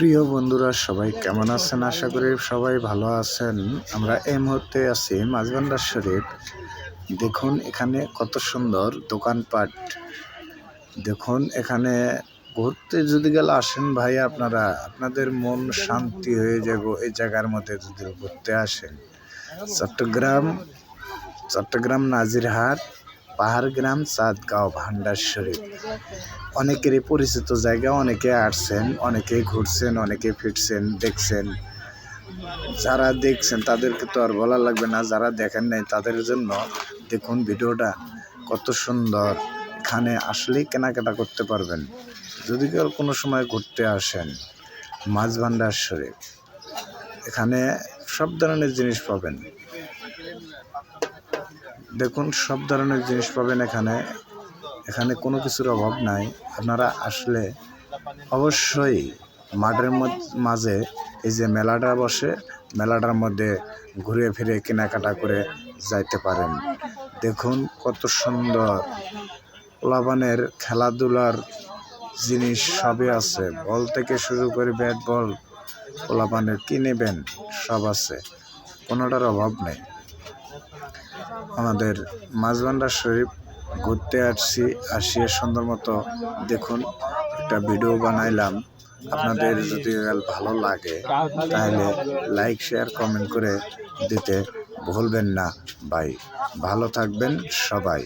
প্রিয় বন্ধুরা, সবাই কেমন আছেন? আশা করি সবাই ভালো আছেন। আমরা এই মুহূর্তে আছি মাঝবান্ডার শরীফ। দেখুন এখানে কত সুন্দর দোকানপাট। দেখুন এখানে ঘুরতে যদি গেলে আসেন ভাই আপনারা, আপনাদের মন শান্তি হয়ে যাব এই জায়গার মধ্যে যদি ঘুরতে আসেন। চট্টগ্রাম চট্টগ্রাম নাজিরহাট পাহাড়গ্রাম চাঁদগাঁও ভান্ডার শরীফ। অনেকেরই পরিচিত জায়গা, অনেকে আসছেন, অনেকে ঘুরছেন, অনেকে ফিরছেন, দেখছেন। যারা দেখছেন তাদেরকে তো আর বলা লাগবে না, যারা দেখেন নাই তাদের জন্য দেখুন ভিডিওটা কত সুন্দর। এখানে আসলেই কেনাকাটা করতে পারবেন। যদি কেউ কোনো সময় ঘুরতে আসেন, মাছ ভান্ডার শরীফ, এখানে সব ধরনের জিনিস পাবেন। দেখুন, সব ধরনের জিনিস পাবেন এখানে। এখানে কোনো কিছুর অভাব নাই। আপনারা আসলে অবশ্যই মাঠের মাঝে এই যে মেলাটা বসে, মেলাটার মধ্যে ঘুরে ফিরে কেনাকাটা করে যাইতে পারেন। দেখুন কত সুন্দর পোলাবানের খেলাধুলার জিনিস সবই আছে। বল থেকে শুরু করে ব্যাট বল, পোলাপানের কি নেবেন, সব আছে। কোনোটার অভাব নেই। আমাদের মাঝবান্ডার শরীফ ঘুরতে আসছি, আসিয়ে সুন্দর মতো দেখুন, একটা ভিডিও বানাইলাম। আপনাদের যদি ভালো লাগে, তাহলে লাইক শেয়ার কমেন্ট করে দিতে ভুলবেন না। ভাই, ভালো থাকবেন সবাই।